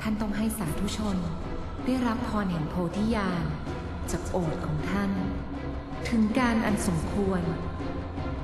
ท่านต้องให้สาธุชน ได้รับพรแห่งโพธิญาณจากโอษฐ์ของท่าน ถึงการอันสมควร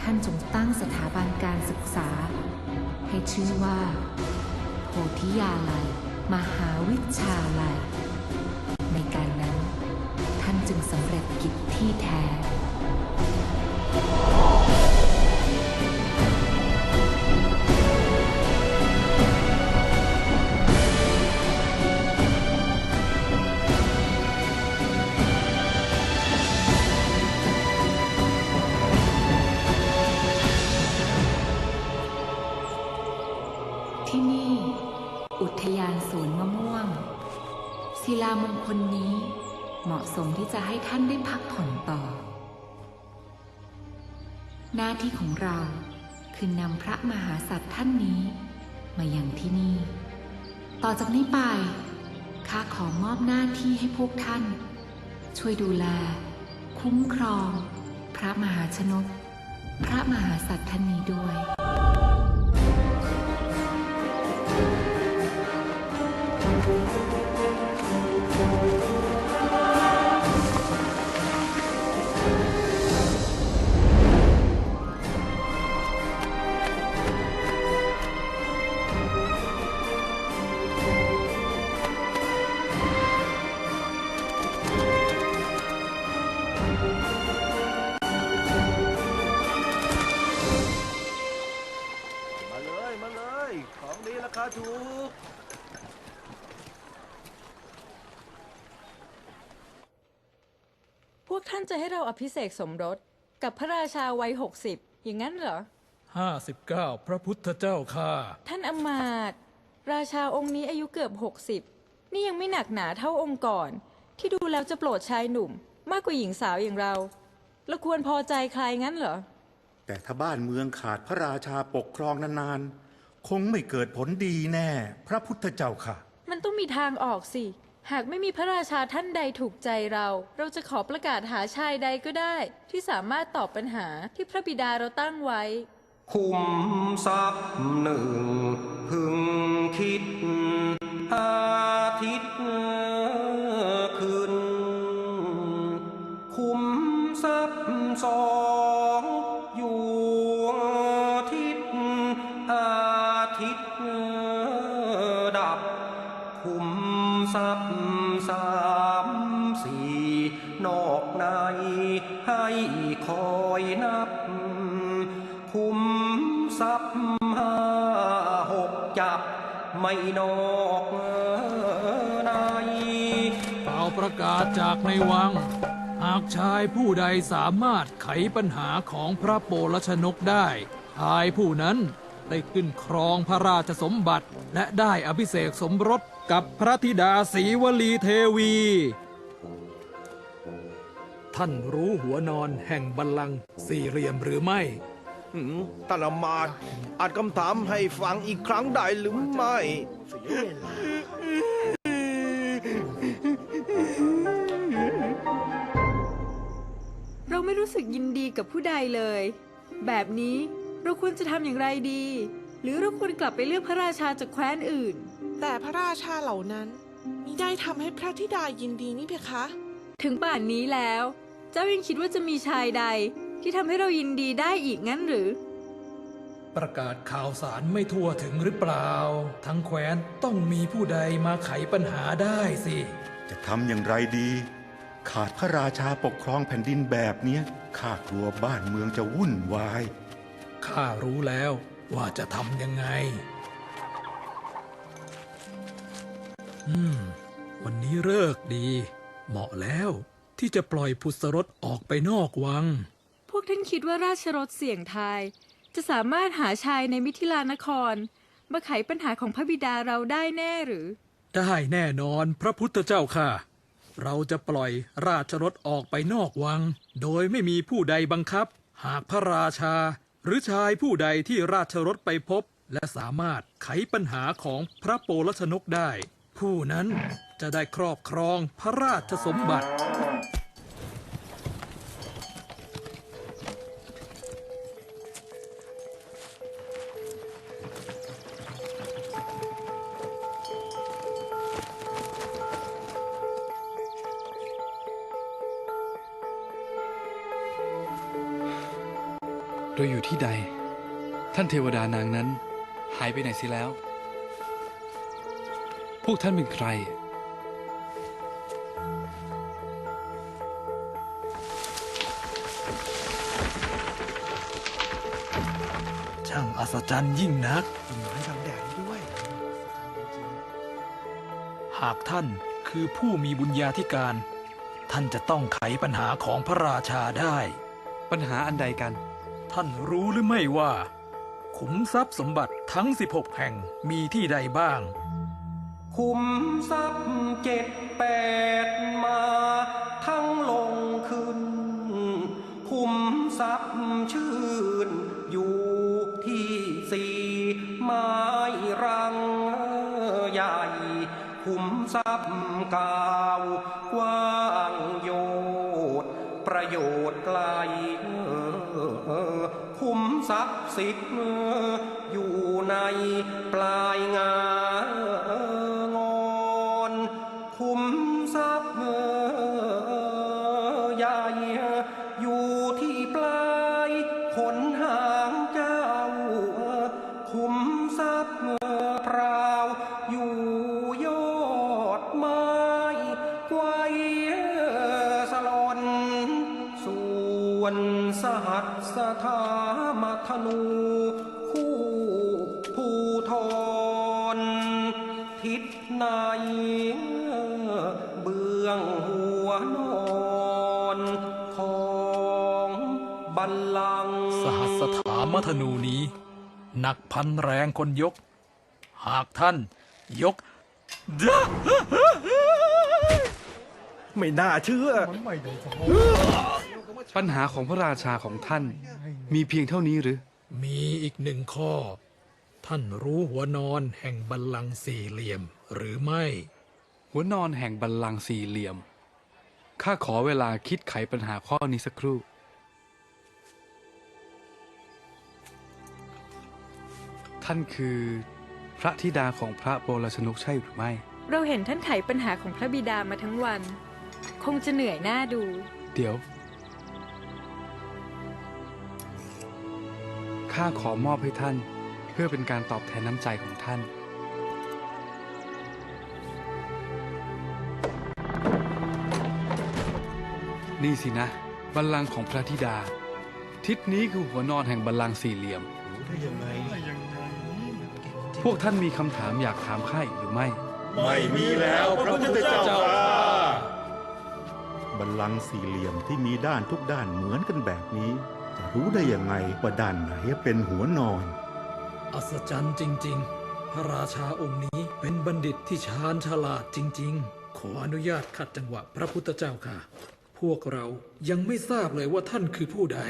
ท่านจงตั้งสถาบันการศึกษา ให้ชื่อว่า โพธิยาลัย มหาวิชาลัย ในการนั้น ท่านจึงสำเร็จกิจที่แท้ ศิลามงคลนี้ เหมาะสมที่จะให้ท่านได้พักผ่อนต่อ หน้าที่ของเราคือนำพระมหาสัตว์ท่านนี้ มาอยังที่นี่ ต่อจากนี้ไปข้าขอมอบหน้าที่ให้พวกท่าน ช่วยดูแล คุ้มครอง พระมหาชนก พระมหาสัตว์ท่านนี้ด้วย ของดีราคาถูกพวกท่านจะให้เราอภิเษกสมรสกับพระราชาวัยหกสิบอย่างนั้นเหรอ ห้าสิบเก้าพระพุทธเจ้าค่ะ ท่านอำมาตย์ราชาองค์นี้อายุเกือบหกสิบนี่ยังไม่หนักหนาเท่าองค์ก่อน ที่ดูแล้วจะโปรดชายหนุ่ม มากกว่าหญิงสาวอย่างเราเราควรพอใจใครงั้นเหรอ แต่ถ้าบ้านเมืองขาดพระราชาปกครองนานๆ คงไม่เกิดผลดีแน่ พระพุทธเจ้าค่ะ มันต้องมีทางออกสิ หากไม่มีพระราชาท่านใดถูกใจเรา เราจะขอประกาศหาชายใดก็ได้ ที่สามารถตอบปัญหาที่พระบิดาเราตั้งไว้ คุมทรัพย์หนึ่ง พึงคิดอา มทรัพย์สามสี่นอกในให้คอยนับ คุมทรัพย์ห้าหกจับ ไม่นอกในเป่าประกาศจากในวัง หากชายผู้ใดสามารถไขปัญหาของพระโปรชนกได้ชายผู้นั้นได้ขึ้นครองพระราชสมบัติและได้อภิเษกสมรส กับพระธิดาศรีวลีเทวี ท่านรู้หัวนอนแห่งบัลลังก์สี่เหลี่ยมหรือไม่ หืมท่านอำมาตย์อาจคำถามให้ฟังอีกครั้งได้หรือไม่ เราไม่รู้สึกยินดีกับผู้ใดเลย แบบนี้เราควรจะทำอย่างไรดี หรือเราควรกลับไปเลือกพระราชาจากแคว้นอื่น แต่พระราชาเหล่านั้นมิได้ทำให้พระธิดายินดีนี่เพคะ ถึงป่านนี้แล้ว เจ้ายังคิดว่าจะมีชายใดที่ทำให้เรายินดีได้อีกงั้นหรือ ประกาศข่าวสารไม่ทั่วถึงหรือเปล่า ทั้งแคว้นต้องมีผู้ใดมาไขปัญหาได้สิ จะทำอย่างไรดี ขาดพระราชาปกครองแผ่นดินแบบเนี้ยข้ากลัวบ้านเมืองจะวุ่นวาย ข้ารู้แล้วว่าจะทำยังไง อืม วันนี้เลิกษ์ดี เหมาะแล้วที่จะปล่อยพุทธรถออกไปนอกวัง พวกท่านคิดว่าราชรถเสี่ยงทาย จะสามารถหาชายในมิถิลานคร มาไขปัญหาของพระบิดาเราได้แน่หรือ ได้แน่นอนพระพุทธเจ้าค่ะ เราจะปล่อยราชรถออกไปนอกวัง โดยไม่มีผู้ใดบังคับ หากพระราชา หรือชายผู้ใดที่ราชรถไปพบ และสามารถไขปัญหาของพระโปรชนกได้ ผู้นั้นจะได้ครอบครองพระราชสมบัติ โดยอยู่ที่ใด ท่านเทวดานางนั้น หายไปไหนเสิแล้ว พวกท่านเป็นใคร ช่างอัศจรรย์ยิ่งนักไม้บังแดดด้วย หากท่านคือผู้มีบุญญาธิการ ท่านจะต้องไขปัญหาของพระราชาได้ ปัญหาอันใดกัน ท่านรู้หรือไม่ว่า ขุมทรัพย์สมบัติทั้ง 16 แห่งมีที่ใดบ้าง คุมทรัพย์เจ็ดแปดมาทั้งลงขึ้น คุมทรัพย์ชื่น อยู่ที่สี่ไม้รังใหญ่ คุมทรัพย์กาวกว้างโยดประโยชน์ไกลคุมทรัพย์สิบอยู่ในปลายงา สถามัธนู คู่ผู้ทอนทิศในเบื้องหัวนอนของบัลลังก์สหัสถามัธนูนี้ หนักพันแรงคนยก หากท่านยก ไม่น่าเชื่อ ปัญหาของพระราชาของท่าน มีเพียงเท่านี้หรือ มีอีกหนึ่งข้อ ท่านรู้หัวนอนแห่งบัลลังก์สี่เหลี่ยมหรือไม่ หัวนอนแห่งบัลลังก์สี่เหลี่ยม ข้าขอเวลาคิดไขปัญหาข้อนี้สักครู่ ท่านคือพระธิดาของพระโบราชนกใช่หรือไม่ เราเห็นท่านไขปัญหาของพระบิดามาทั้งวัน คงจะเหนื่อยหน้าดู เดี๋ยว ข้าขอมอบให้ท่าน เพื่อเป็นการตอบแทนน้ำใจของท่าน นี่สินะ บัลลังก์ของพระธิดา ทิศนี้คือหัวนอนแห่งบัลลังก์สี่เหลี่ยมพวกท่านมีคำถามอยากถามข้าอีกหรือไม่ ไม่มีแล้วพระพุทธเจ้าบัลลังก์สี่เหลี่ยมที่มีด้านทุกด้านเหมือนกันแบบนี้ รู้ได้ยังไงว่าด้านไหนเป็นหัวนอน อัศจรรย์จริง ๆ พระราชาองค์นี้เป็นบัณฑิตที่ชาญฉลาดจริง ๆ ขออนุญาตขัดจังหวะพระพุทธเจ้าค่ะ พวกเรายังไม่ทราบเลยว่าท่านคือผู้ใด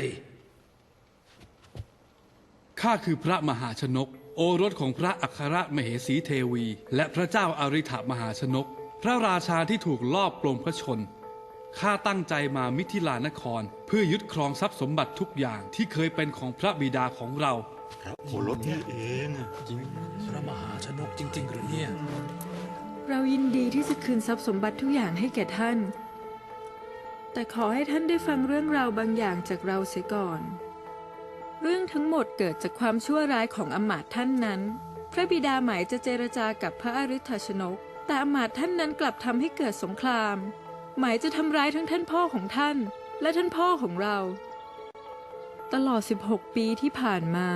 ข้าคือพระมหาชนก โอรสของพระอัครมเหสีเทวี และพระเจ้าอาริ t มหาชนก พระราชาที่ถูกลอบปลงพระชน ข้าตั้งใจมามิถิลานคร เพื่อยึดครองทรัพย์สมบัติทุกอย่างที่เคยเป็นของพระบิดาของเราโอรสนี่เองพระมหาชนกจริง ๆ หรือเนี่ย เรายินดีที่จะคืนทรัพย์สมบัติทุกอย่างให้แก่ท่าน แต่ขอให้ท่านได้ฟังเรื่องราวบางอย่างจากเราเสียก่อน เรื่องทั้งหมดเกิดจากความชั่วร้ายของอำมาตย์ท่านนั้น พระบิดาหมายจะเจรจากับพระอริ t ชนก แต่อำมาตย์ท่านนั้นกลับทำให้เกิดสงคราม หมายจะทำร้ายทั้งท่านพ่อของท่าน และท่านพ่อของเรา ตลอด 16 ปีที่ผ่านมา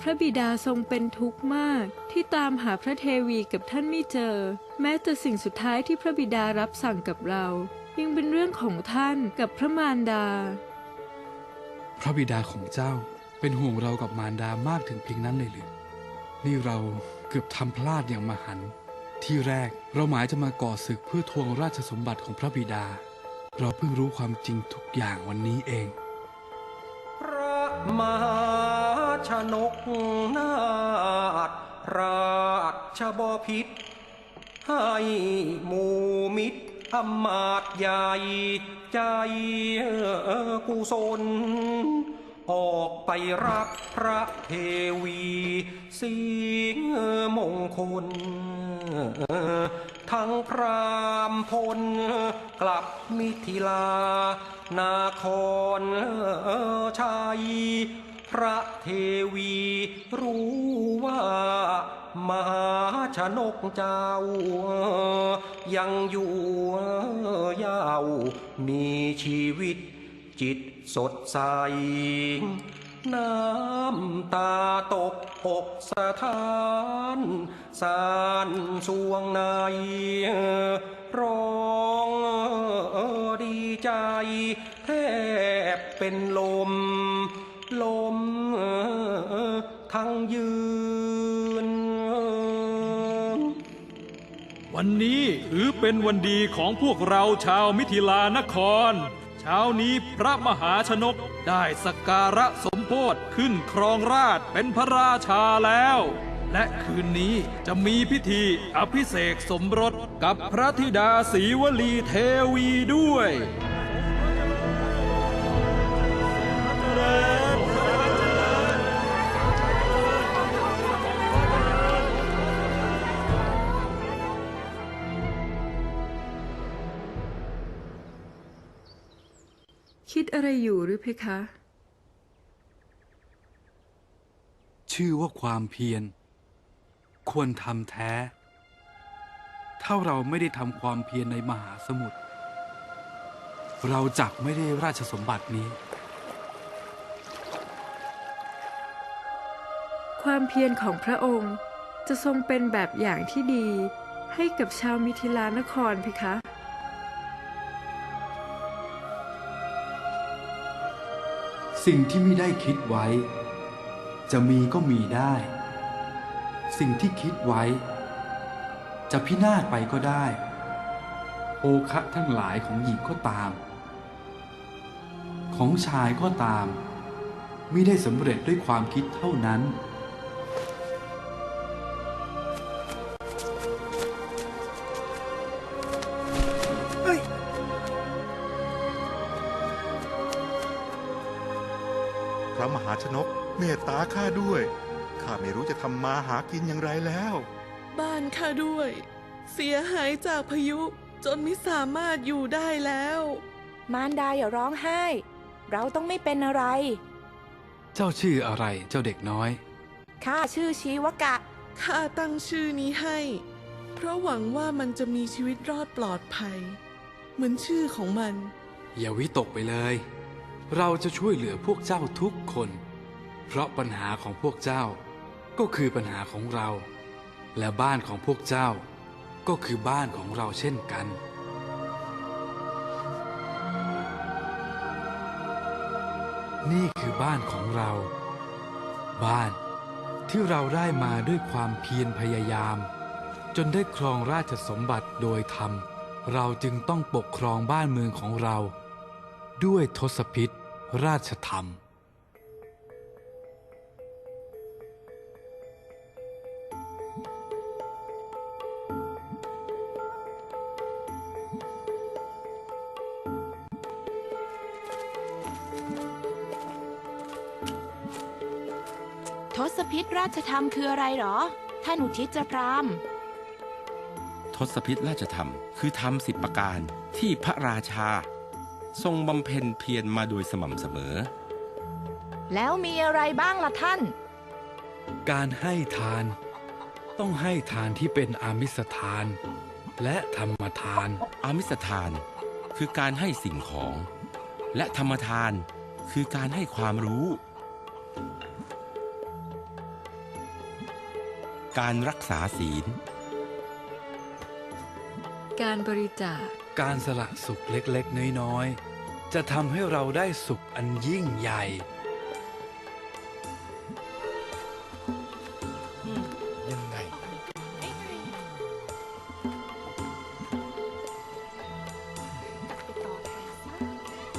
พระบิดาทรงเป็นทุกข์มากที่ตามหาพระเทวีกับท่านไม่เจอ แม้แต่สิ่งสุดท้ายที่พระบิดารับสั่งกับเรา ยังเป็นเรื่องของท่านกับพระมารดา พระบิดาของเจ้าเป็นห่วงเรากับมารดามากถึงเพียงนั้นเลยหรือนี่เราเกือบทำพลาดอย่างมหันต์ ที่แรกเราหมายจะมาก่อศึกเพื่อทวงราชสมบัติของพระบิดา เราเพิ่งรู้ความจริงทุกอย่างวันนี้เอง พระมหาชนกนาถราชบพิษให้หมูมิตรอำมาตยใหญ่ใจกุศลออกไปรักพระเทวีสิงมงคล ทั้งพรามพล กลับมิถิลา นาครชัยพระเทวีรู้ว่ามหาชนกเจ้า ยังอยู่ยาว มีชีวิตจิตสดใส น้ำตาตกอกสะท้านสานสวงในร้องดีใจ แทบเป็นลม ลมทั้งยืน วันนี้ถือเป็นวันดีของพวกเราชาวมิถิลานคร เช้านี้พระมหาชนกได้สักการะสมโพธขึ้นครองราชเป็นพระราชาแล้ว และคืนนี้จะมีพิธีอภิเษกสมรสกับพระธิดาศรีวลีเทวีด้วย อะไรอยู่หรือเพคะ ชื่อว่าความเพียร ควรทำแท้ ถ้าเราไม่ได้ทำความเพียรในมหาสมุทรเราจักไม่ได้ราชสมบัตินี้ ความเพียรของพระองค์จะทรงเป็นแบบอย่างที่ดีให้กับชาวมิถิลานครเพคะ สิ่งที่ไม่ได้คิดไว้ จะมีก็มีได้ สิ่งที่คิดไว้ จะพินาศไปก็ได้โอคะทั้งหลายของหญิงก็ตาม ของชายก็ตามไม่ได้สำเร็จด้วยความคิดเท่านั้นาชนก เมตตาข้าด้วย ข้าไม่รู้จะทำมาหากินอย่างไรแล้ว บ้านข้าด้วย เสียหายจากพายุจนไม่สามารถอยู่ได้แล้ว มารดาอย่าร้องไห้ เราต้องไม่เป็นอะไร เจ้าชื่ออะไรเจ้าเด็กน้อย ข้าชื่อชีวกะ ข้าตั้งชื่อนี้ให้ เพราะหวังว่ามันจะมีชีวิตรอดปลอดภัย เหมือนชื่อของมัน อย่าวิตกไปเลย เราจะช่วยเหลือพวกเจ้าทุกคน เพราะปัญหาของพวกเจ้าก็คือปัญหาของเรา และบ้านของพวกเจ้า ก็คือบ้านของเราเช่นกันนี่คือบ้านของเรา บ้านที่เราได้มาด้วยความเพียรพยายาม จนได้ครองราชสมบัติโดยธรรม เราจึงต้องปกครองบ้านเมืองของเรา ด้วยทศพิษ ราชธรรม ทศพิษราชธรรมคืออะไรหรอ ท่านอุทิศจะพรามทศพิธราชธรรม คือธรรมสิบประการที่พระราชา ทรงบำเพ็ญเพียรมาโดยสม่ำเสมอ แล้วมีอะไรบ้างล่ะท่าน การให้ทานต้องให้ทานที่เป็นอามิสทาน และธรรมทาน อามิสทานคือการให้สิ่งของ และธรรมทานคือการให้ความรู้ การรักษาศีล การบริจาค การสละสุขเล็กๆ น้อยๆ จะทำให้เราได้สุขอันยิ่งใหญ่ ยังไง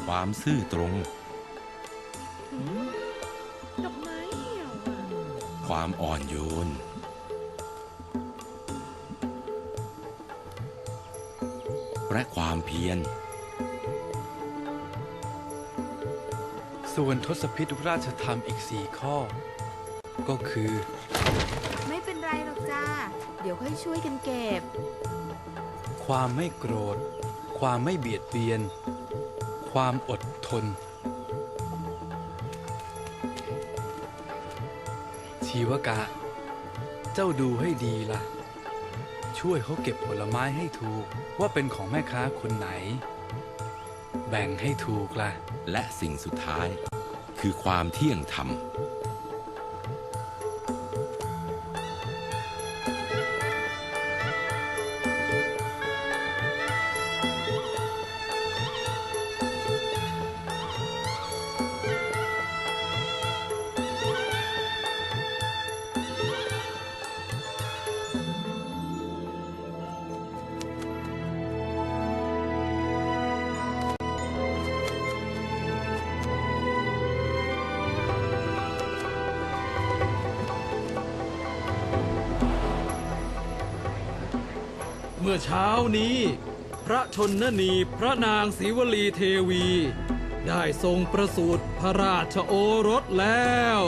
ความซื่อตรง ดอกไม้เหี่ยวอะ ความอ่อนโยน และความเพียร ส่วนทศพิธราชธรรมอีกสี่ข้อ ก็คือ ไม่เป็นไรหรอกจ้า เดี๋ยวค่อยช่วยกันเก็บ ความไม่โกรธ ความไม่เบียดเบียน ความอดทน ชีวกะ เจ้าดูให้ดีล่ะ ช่วยเขาเก็บผลไม้ให้ถูกว่าเป็นของแม่ค้าคนไหน แบ่งให้ถูกล่ะ และสิ่งสุดท้าย คือความเที่ยงธรรม มื่อเช้านี้ พระชนนีพระนางศรีวลีเทวี ได้ทรงประสูติพระราชโอรสแล้ว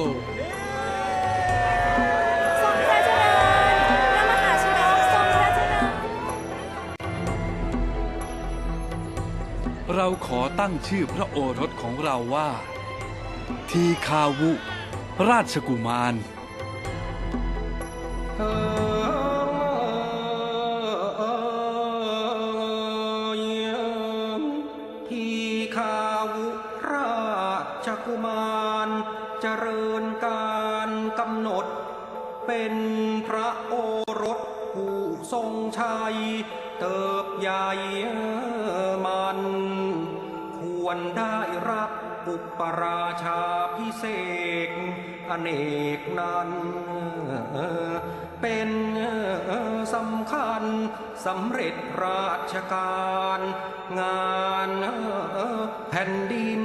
ทรงพระเจริญพระมหาชนกทรงพระเจริญเราขอตั้งชื่อพระโอรสของเราว่า ทีคาวุ ราชกุมาร ราชกุมารเจริญการกำหนด เป็นพระโอรสผู้ทรงชัย เติบใหญ่มัน ควรได้รับอุปราชาพิเศษอเนกนั้น เป็นสำคัญสำเร็จราชการ งานแผ่นดิน